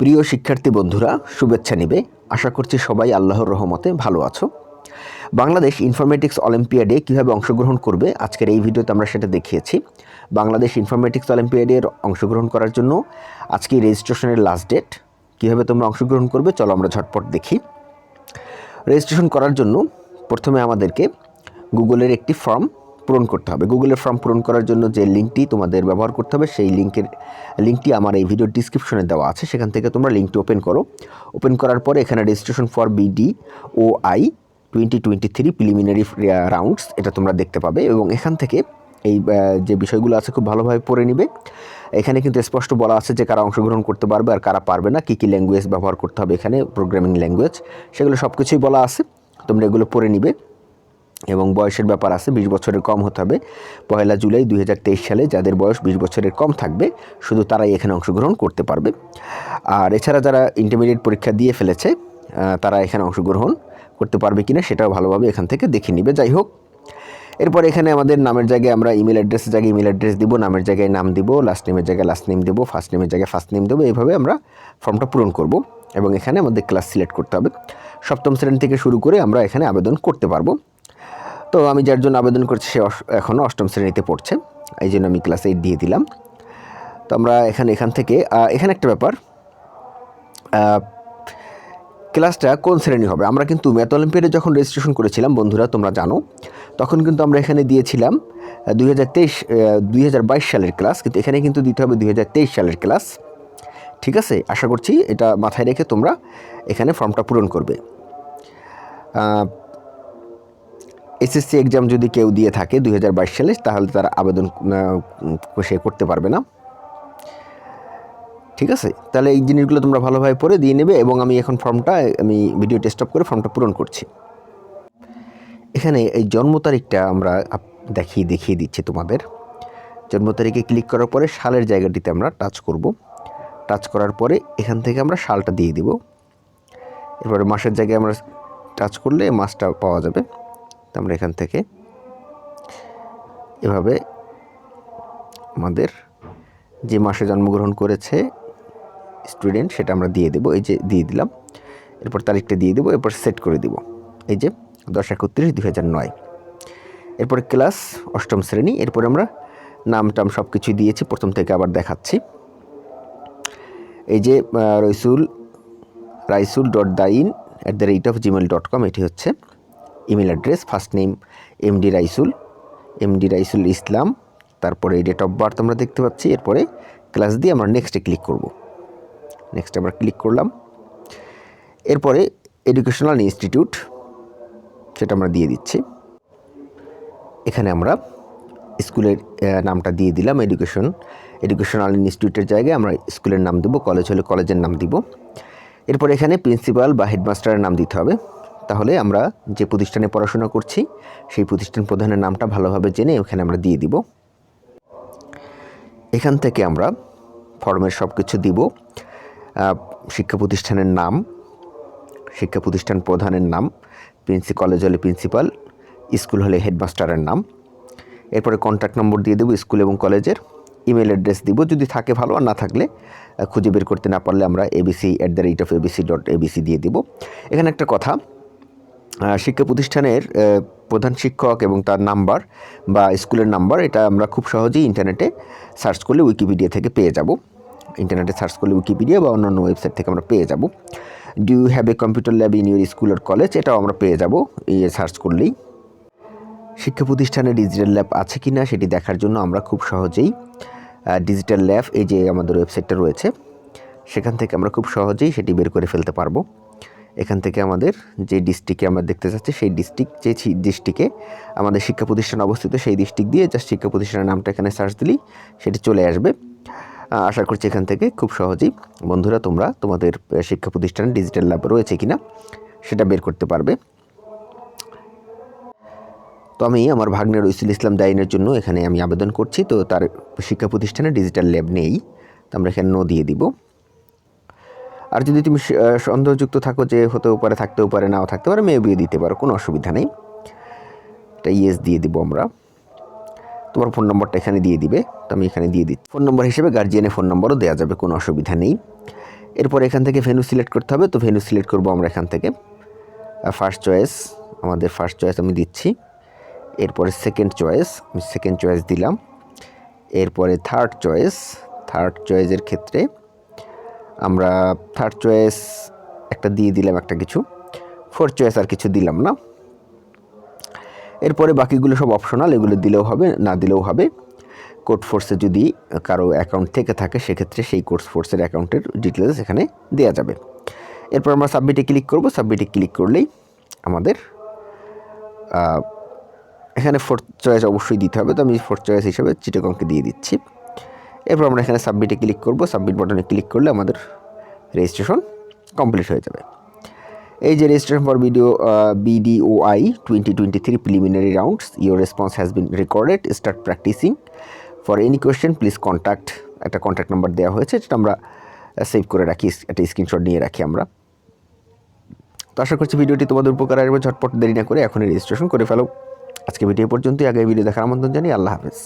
প্রিয় শিক্ষার্থী বন্ধুরা, শুভেচ্ছা নিবে। আশা করছি সবাই আল্লাহর রহমতে ভালো আছো। বাংলাদেশ ইনফরমেটিক্স অলিম্পিয়াডে কীভাবে অংশগ্রহণ করবে, আজকের এই ভিডিওতে আমরা সেটা দেখিয়েছি। বাংলাদেশ ইনফরমেটিক্স অলিম্পিয়াডের অংশগ্রহণ করার জন্য আজকে রেজিস্ট্রেশনের লাস্ট ডেট কীভাবে তোমরা অংশগ্রহণ করবে, চলো আমরা ঝটপট দেখি। রেজিস্ট্রেশন করার জন্য প্রথমে আমাদেরকে গুগলের একটি ফর্ম পূরণ করতে হবে। গুগলের ফর্ম পূরণ করার জন্য যে লিঙ্কটি তোমাদের ব্যবহার করতে হবে, সেই লিঙ্কের লিঙ্কটি আমার এই ভিডিও ডিসক্রিপশনে দেওয়া আছে। সেখান থেকে তোমরা লিঙ্কটি ওপেন করো। ওপেন করার পরে এখানে registration for BD O I twenty twenty three preliminary rounds এটা তোমরা দেখতে পাবে এবং এখান থেকে এই যে বিষয়গুলো আছে খুব ভালোভাবে পড়ে নিবে। এখানে কিন্তু স্পষ্ট বলা আছে যে কারা অংশগ্রহণ করতে পারবে আর কারা পারবে না, কী কী ল্যাঙ্গুয়েজ ব্যবহার করতে হবে এখানে প্রোগ্রামিং ল্যাঙ্গুয়েজ সেগুলো সব কিছুই বলা আছে। তোমরা এগুলো পড়ে নিবে। এবং বয়সের ব্যাপার আছে, বিশ বছরের কম হতে হবে। পয়লা জুলাই দুই হাজার তেইশ সালে যাদের বয়স বিশ বছরের কম থাকবে, শুধু তারাই এখানে অংশগ্রহণ করতে পারবে। আর এছাড়া যারা ইন্টারমিডিয়েট পরীক্ষা দিয়ে ফেলেছে তারা এখানে অংশগ্রহণ করতে পারবে কিনা সেটাও ভালোভাবে এখান থেকে দেখে নিবে। যাই হোক, এরপর এখানে আমাদের নামের জায়গায় আমরা ইমেল অ্যাড্রেসের জায়গায় ইমেল অ্যাড্রেস দিব, নামের জায়গায় নাম দিব লাস্ট নেমের জায়গায় লাস্ট নেম দেবো ফার্স্ট নেমের জায়গায় ফার্স্ট নেম দেবো, এইভাবে আমরা ফর্মটা পূরণ করব এবং এখানে আমাদের ক্লাস সিলেক্ট করতে হবে। সপ্তম শ্রেণি থেকে শুরু করে আমরা এখানে আবেদন করতে পারব। তো আমি যার জন্য আবেদন করছি, সে এখনও অষ্টম শ্রেণীতে পড়ছে। এই জন্য আমি ক্লাস এইট দিয়ে দিলাম। তো আমরা এখানে, এখান থেকে এখানে একটা ব্যাপার। ক্লাসটা কোন শ্রেণি হবে? আমরা কিন্তু ম্যাথ অলিম্পিয়াডে যখন রেজিস্ট্রেশন করেছিলাম, বন্ধুরা তোমরা জানো, তখন কিন্তু আমরা এখানে দিয়েছিলাম দুই হাজার তেইশ দুই হাজার বাইশ সালের ক্লাস কিন্তু এখানে কিন্তু দিতে হবে দুই হাজার তেইশ সালের ক্লাস ঠিক আছে? আশা করছি এটা মাথায় রেখে তোমরা এখানে ফর্মটা পূরণ করবে। এসএসসি এক্সাম যদি কেউ দিয়ে থাকে দুই হাজার বাইশ সালে, তাহলে তারা আবেদন সে করতে পারবে না। ঠিক আছে? তাহলে এই জিনিসগুলো তোমরা ভালোভাবে পড়ে দিয়ে নেবে এবং আমি এখন ফর্মটা, আমি ভিডিও টেস্ট করে ফর্মটা পূরণ করছি। এখানে এই জন্ম তারিখটা আমরা দেখিয়ে দেখিয়ে দিচ্ছি তোমাদের। জন্ম তারিখে ক্লিক করার পরে সালের জায়গাটিতে আমরা টাচ করব। টাচ করার পরে এখান থেকে আমরা সালটা দিয়ে দিব। এরপরে মাসের জায়গায় আমরা টাচ করলে মাসটা পাওয়া যাবে। আমরা এখান থেকে এভাবে আমাদের যে মাসে জন্মগ্রহণ করেছে স্টুডেন্ট সেটা আমরা দিয়ে দেবো, এই যে দিয়ে দিলাম। এরপর তারিখটা দিয়ে দেবো, এরপর সেট করে দিব। এই যে দশ একত্রিশ দুই হাজার নয়। এরপরে ক্লাস অষ্টম শ্রেণি, এরপর আমরা নাম টাম সব কিছুই দিয়েছি, প্রথম থেকে আবার দেখাচ্ছি। এই যে Raisul, Raisul dot thine at the rate of Gmail dot com এটি হচ্ছে। Email address first name M D Raisul M D Raisul Islam তারপরে ডেট অফ বার্থ আমরা দেখতে পাচ্ছি, এরপরে ক্লাস দিয়ে আমরা নেক্সটে ক্লিক করব। নেক্সট আমরা ক্লিক করলাম। এরপরে এডুকেশনাল ইনস্টিটিউট সেটা আমরা দিয়ে দিচ্ছি। এখানে আমরা স্কুলের নামটা দিয়ে দিলাম এডুকেশন এডুকেশনাল ইনস্টিটিউটের জায়গায় আমরা স্কুলের নাম দেবো কলেজ হলে কলেজের নাম দিব। এরপর এখানে প্রিন্সিপাল বা হেডমাস্টারের নাম দিতে হবে। তাহলে আমরা যে প্রতিষ্ঠানে পড়াশোনা করছি, সেই প্রতিষ্ঠান প্রধানের নামটা ভালোভাবে জেনে ওখানে আমরা দিয়ে দিব। এখান থেকে আমরা ফর্মের সব কিছু দিব শিক্ষা প্রতিষ্ঠানের নাম, শিক্ষা প্রতিষ্ঠান প্রধানের নাম, প্রিন্সি কলেজ হলে প্রিন্সিপাল, স্কুল হলে হেডমাস্টারের নাম। এরপরে কন্ট্যাক্ট নম্বর দিয়ে দেবো স্কুল এবং কলেজের। ইমেল অ্যাড্রেস দিব, যদি থাকে ভালো, আর না থাকলে খুঁজে বের করতে না পারলে আমরা A B C at the rate of A B C dot A B C দিয়ে দিব। এখানে একটা কথা শিক্ষা প্রতিষ্ঠানের প্রধান শিক্ষক এবং তার নাম্বার বা স্কুলের নাম্বার, এটা আমরা খুব সহজেই ইন্টারনেটে সার্চ করলে উইকিপিডিয়া থেকে পেয়ে যাব। ইন্টারনেটে সার্চ করলে উইকিপিডিয়া বা অন্যান্য ওয়েবসাইট থেকে আমরা পেয়ে যাব। Do you have a computer lab in your school R college এটাও আমরা পেয়ে যাব, এই সার্চ করলেই। শিক্ষা প্রতিষ্ঠানে ডিজিটাল ল্যাব আছে কি না সেটি দেখার জন্য আমরা খুব সহজেই ডিজিটাল ল্যাব এই যে আমাদের ওয়েবসাইটটা রয়েছে, সেখান থেকে আমরা খুব সহজেই সেটি বের করে ফেলতে পারব। এখান থেকে আমাদের যে ডিস্ট্রিক্টে আমরা দেখতে চাচ্ছি, সেই ডিস্ট্রিক্ট যে ডিস্ট্রিক্টে আমাদের শিক্ষা প্রতিষ্ঠান অবস্থিত, সেই ডিস্ট্রিক্ট দিয়ে জাস্ট শিক্ষা প্রতিষ্ঠানের নামটা এখানে সার্চ দিলেই সেটি চলে আসবে। আশা করছি এখান থেকে খুব সহজেই বন্ধুরা তোমরা তোমাদের শিক্ষা প্রতিষ্ঠানে ডিজিটাল ল্যাব রয়েছে কিনা সেটা বের করতে পারবে। তো আমি আমার ভাগ্নে রইসুল ইসলাম দাইনের জন্য এখানে আমি আবেদন করছি, তো তার শিক্ষা প্রতিষ্ঠানে ডিজিটাল ল্যাব নেই, তো আমরা এখানে নো দিয়ে দিব। আর যদি তুমি সন্দেহযুক্ত থাকো যে হতেও পারে, থাকতেও পারে, নাও থাকতে পারে মেয়ে বিয়ে দিতে পারো, কোনো অসুবিধা নেই। এটা ইয়েস দিয়ে দিব আমরা। তোমার ফোন নম্বরটা এখানে দিয়ে দিবে, তো আমি এখানে দিয়ে দিচ্ছি। ফোন নম্বর হিসেবে গার্জিয়ানের ফোন নম্বরও দেওয়া যাবে, কোনো অসুবিধা নেই। এরপর এখান থেকে ভেনু সিলেক্ট করতে হবে, তো ভেনু সিলেক্ট করব আমরা এখান থেকে। ফার্স্ট চয়েস আমাদের ফার্স্ট চয়েস আমি দিচ্ছি। এরপরে সেকেন্ড চয়েস আমি সেকেন্ড চয়েস দিলাম। এরপরে থার্ড চয়েস থার্ড চয়েসের ক্ষেত্রে আমরা থার্ড চয়েস একটা দিয়ে দিলাম একটা কিছু। ফোর্থ চয়েস আর কিছু দিলাম না। এরপরে বাকিগুলো সব অপশনাল এগুলো দিলেও হবে, না দিলেও হবে। কোড ফোর্সে যদি কারও অ্যাকাউন্ট থেকে থাকে, সেক্ষেত্রে সেই কোর্স ফোর্সের অ্যাকাউন্টের ডিটেলস এখানে দেওয়া যাবে। এরপর আমরা সাবমিটে ক্লিক করব। সাবমিটে ক্লিক করলেই আমাদের এখানে ফোর্থ চয়েস অবশ্যই দিতে হবে। তো আমি ফোর্থ চয়েস হিসেবে চিটাগংকে দিয়ে দিচ্ছি। এরপর আমরা এখানে সাবমিটে ক্লিক করব। সাবমিট বাটনে ক্লিক করলে আমাদের রেজিস্ট্রেশন কমপ্লিট হয়ে যাবে। এই যে registration for video B D O I twenty twenty three preliminary rounds your response has been recorded start practising for any question please contact একটা কন্ট্যাক্ট নাম্বার দেওয়া হয়েছে, যেটা আমরা সেভ করে রাখি, একটা স্ক্রিনশট নিয়ে রাখি আমরা। তো আশা করছি ভিডিওটি তোমাদের উপকার আসবে। ঝটপট দেরি না করে এখনই রেজিস্ট্রেশন করে ফেলো। আজকে ভিডিও পর্যন্তই। আগে ভিডিও দেখার আমন্ত্রণ জানি আল্লাহ হাফেজ।